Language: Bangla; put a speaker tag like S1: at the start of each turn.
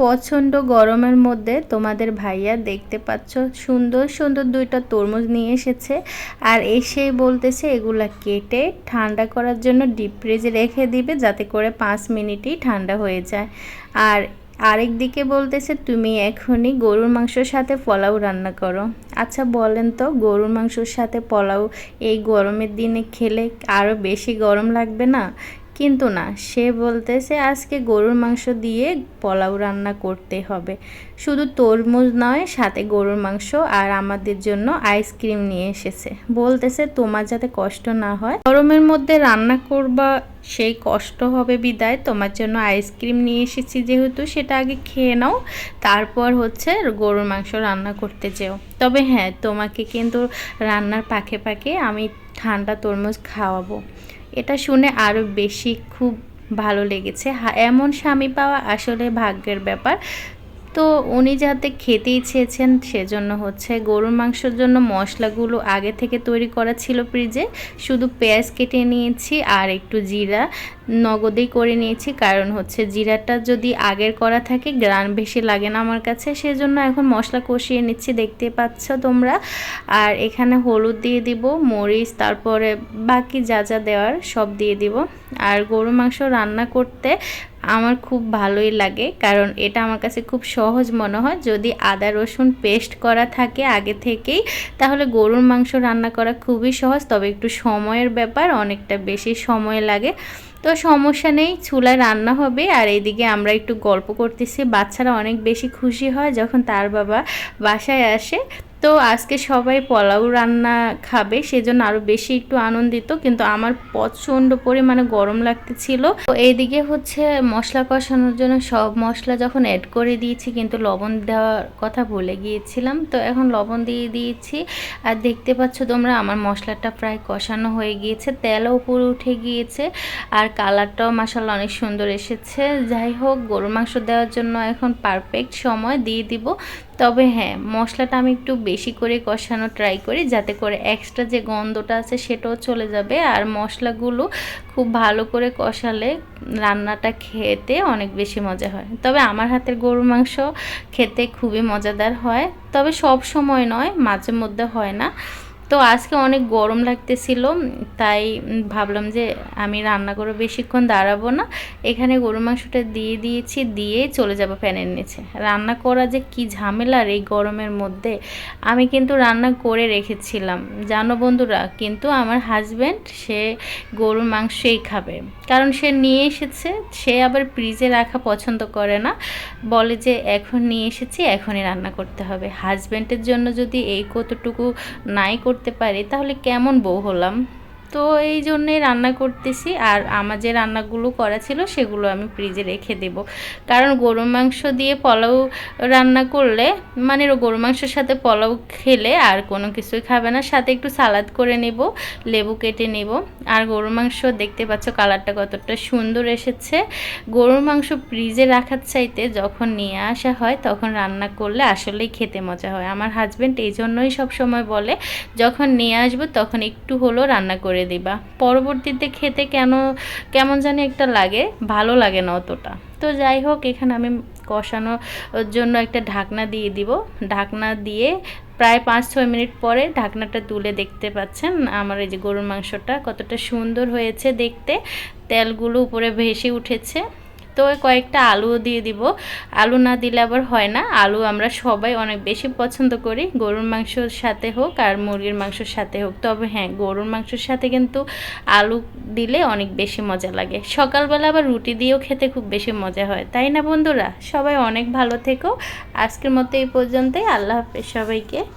S1: প্রচণ্ড গরমের মধ্যে তোমাদের ভাইয়া দেখতে পাচ্ছ, সুন্দর সুন্দর দুইটা তরমুজ নিয়ে এসেছে। আর এসেই বলতেছে এগুলা কেটে ঠান্ডা করার জন্য ডিপ ফ্রিজে রেখে দিবে যাতে করে পাঁচ মিনিটই ঠান্ডা হয়ে যায়। আর আরেক দিকে বলতেছে, তুমি এখনই গরুর মাংসর সাথে পোলাও রান্না করো। আচ্ছা বলেন তো, গরুর মাংসর সাথে পোলাও এই গরমের দিনে খেলে আরও বেশি গরম লাগবে না? কিন্তু না, সে বলতেছে আজকে গরুর মাংস দিয়ে পোলাও রান্না করতে হবে। শুধু তরমুজ নয়, সাথে গরুর মাংস আর আমাদের জন্য আইসক্রিম নিয়ে এসেছে। বলতেছে, তোমার যাতে কষ্ট না হয়, গরমের মধ্যে রান্না করবা, সেই কষ্ট হবে বিদায়। তোমার জন্য আইসক্রিম নিয়ে এসেছি যেহেতু, সেটা আগে খেয়ে নাও। তারপর হচ্ছে গরুর মাংস রান্না করতে যেও। তবে হ্যাঁ তোমাকে কিন্তু রান্নার পাখে পাখে আমি ঠান্ডা তরমুজ খাওয়াবো। এটা শুনে আরও বেশি খুব ভালো লেগেছে। এমন স্বামী পাওয়া আসলে ভাগ্যের ব্যাপার। তো উনি যাতে খেতেই চেয়েছেন সেজন্য হচ্ছে গরুর মাংসের জন্য মশলাগুলো আগে থেকে তৈরি করা ছিল ফ্রিজে। শুধু পেঁয়াজ কেটে নিয়েছি আর একটু জিরা নগদেই করে নিয়েছি। কারণ হচ্ছে জিরাটা যদি আগের করা থাকে গ্রান বেশি লাগে না আমার কাছে। সেজন্য এখন মশলা কষিয়ে নিচ্ছি, দেখতে পাচ্ছ তোমরা। আর এখানে হলুদ দিয়ে দিব, মরিচ, তারপরে বাকি যা যা দেওয়ার সব দিয়ে দিব। আর গরু মাংস রান্না করতে আমার খুব ভালোই লাগে, কারণ এটা আমার কাছে খুব সহজ মনে হয়। যদি আদা, রসুন পেস্ট করা থাকে আগে থেকেই, তাহলে গরুর মাংস রান্না করা খুবই সহজ, তবে একটু সময়ের ব্যাপার, অনেকটা বেশি সময় লাগে। তো সমস্যা নেই, চুলায় রান্না হবে, আর এইদিকে আমরা একটু গল্প করতেছি। বাচ্চারা অনেক বেশি খুশি হয় যখন তার বাবা বাসায় আসে। তো আজকে সবাই পোলাও রান্না খাবে, সেজন্য আরও বেশি একটু আনন্দিত, কিন্তু আমার প্রচণ্ড পরিমাণে গরম লাগতেছিল। তো এইদিকে হচ্ছে মশলা কষানোর জন্য সব মশলা যখন অ্যাড করে দিয়েছি, কিন্তু লবণ দেওয়ার কথা ভুলে গিয়েছিলাম। তো এখন লবণ দিয়ে দিয়েছি। আর দেখতে পাচ্ছ তোমরা, আমার মশলাটা প্রায় কষানো হয়ে গিয়েছে, তেলও উপরে উঠে গিয়েছে, আর কালারটাও মাসাল্লা অনেক সুন্দর এসেছে। যাই হোক, গরুর মাংস দেওয়ার জন্য এখন পারফেক্ট সময়, দিয়ে দিব। তবে হ্যাঁ মশলাটা আমি একটু বেশি করে কষানো ট্রাই করি যাতে করে এক্সট্রা যে গন্ধটা আছে সেটাও চলে যাবে। আর মশলাগুলো খুব ভালো করে কষালে রান্নাটা খেতে অনেক বেশি মজা হয়। তবে আমার হাতের গরু মাংস খেতে খুবই মজাদার হয়। তবে সব সময় নয়, মাঝে মধ্যে হয় না। তো আজকে অনেক গরম লাগতেছিল, তাই ভাবলাম যে আমি রান্না করে বেশিক্ষণ দাঁড়াবো না। এখানে গরু মাংসটা দিয়ে দিয়েছি, দিয়ে চলে যাব ফ্যানের নিচে। রান্না করা যে কি ঝামেলার এই গরমের মধ্যে, আমি কিন্তু রান্না করে রেখেছিলাম। জানো বন্ধুরা, কিন্তু আমার হাজব্যান্ড সে গরুর মাংসই খাবে। কারণ সে নিয়ে এসেছে, সে আবার ফ্রিজে রাখা পছন্দ করে না। বলে যে এখন নিয়ে এসেছি, এখনই রান্না করতে হবে। হাজব্যান্ডের জন্য যদি এই কতটুকু নাই করতে করতে পারি তাহলে কেমন বউ হলাম? তো এই জন্যেই রান্না করতেছি। আর আমার যে রান্নাগুলো করা ছিল সেগুলো আমি ফ্রিজে রেখে দেব। কারণ গরু মাংস দিয়ে পোলাও রান্না করলে মানে গরু মাংসের সাথে পোলাও খেলে আর কোনো কিছুই খাবে না। সাথে একটু সালাদ করে নেব, লেবু কেটে নেব। আর গরুর মাংস দেখতে পাচ্ছ কালারটা কতটা সুন্দর এসেছে। গরুর মাংস ফ্রিজে রাখার চাইতে যখন নিয়ে আসা হয়, তখন রান্না করলে আসলেই খেতে মজা হয়। আমার হাজব্যান্ড এই জন্যই সবসময় বলে, যখন নিয়ে আসব তখন একটু হলেও রান্না করে করে দিবা। পরবর্তীতে খেতে কেন, কেমন জানি একটা লাগে, ভালো লাগে না অতটা। তো যাই হোক, এখানে আমি কষানোর জন্য একটা ঢাকনা দিয়ে দিব। ঢাকনা দিয়ে প্রায় পাঁচ ছয় মিনিট পরে ঢাকনাটা তুলে দেখতে পাচ্ছেন আমার এই যে গরুর মাংসটা কতটা সুন্দর হয়েছে দেখতে। তেলগুলো উপরে ভেসে উঠেছে। তো কয়েকটা আলুও দিয়ে দিব। আলু না দিলে আবার হয় না। আলু আমরা সবাই অনেক বেশি পছন্দ করি। গরুর মাংসর সাথে হোক আর মুরগির মাংসর সাথে হোক। তবে হ্যাঁ গরুর মাংসর সাথে কিন্তু আলু দিলে অনেক বেশি মজা লাগে। সকালবেলা আবার রুটি দিয়েও খেতে খুব বেশি মজা হয়। তাই না বন্ধুরা? সবাই অনেক ভালো থেকো। আজকের মতো এই পর্যন্তই। আল্লাহ হাফেজ সবাইকে।